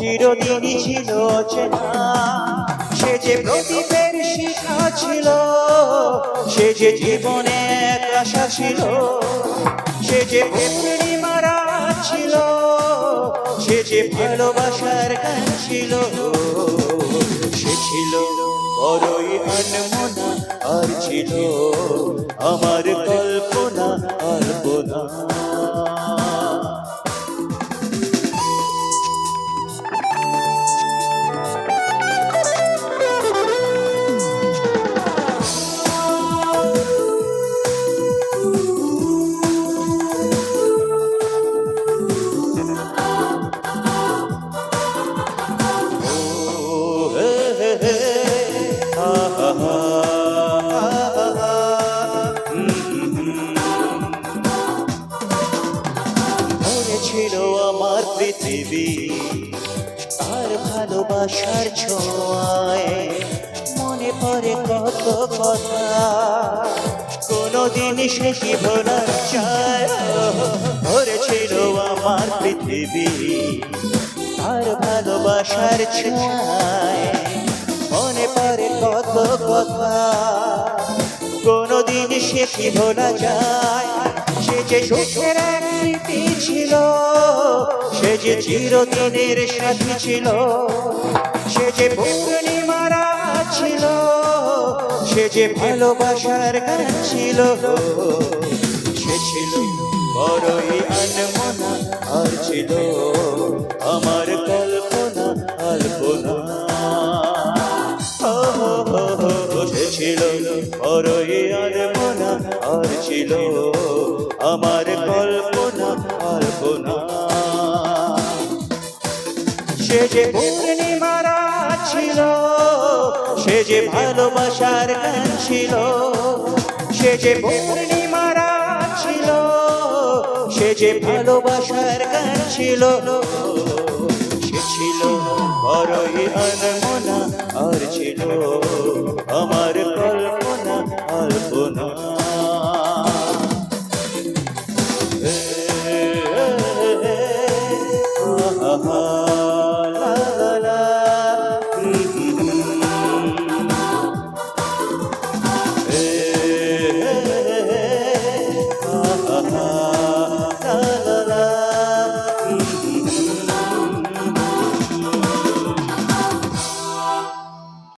চিরদিনই ছিল অচেনা সে যে প্রদীপের শিখা ছিল, সে যে জীবনে আশা ছিল, সে যে পূর্ণিমারা ছিল, সে যে ভালোবাসার গান ছিল। সে ছিল বড়ই আনমনা, আর ছিল আমার কল্পনা কল্পনা আমার পৃথিবী। তার ভালোবাসার ছোঁয়ায় মনে পড়ে কত কথা। কোনোদিন সে কি ভোলা চায় ধরেছিল আমার পৃথিবী। তার ভালোবাসার ছোঁয়ায় মনে পড়ে কত কথা। কোনদিন সে কি ভোলা যায় যে সুখের স্মৃতি ছিল। সে যে চিরদিনের সাথী ছিল। সে যে পূর্ণিমারা ছিল। সে যে ভালোবাসার গান ছিল। সে ছিল বড়ই আনমনা, আর ছিল আমার কল্পনা কল্পনা ছিল বড়ই আর মনা আর ছিল আমার কল্পনা কল্পনা। সে যে পূর্ণিমারা ছিল, সে যে ভালোবাসার গান ছিল, সে যে পূর্ণিমারা ছিল, সে যে ভালোবাসার গান ছিল। সে ছিল বড়ই আনমনা।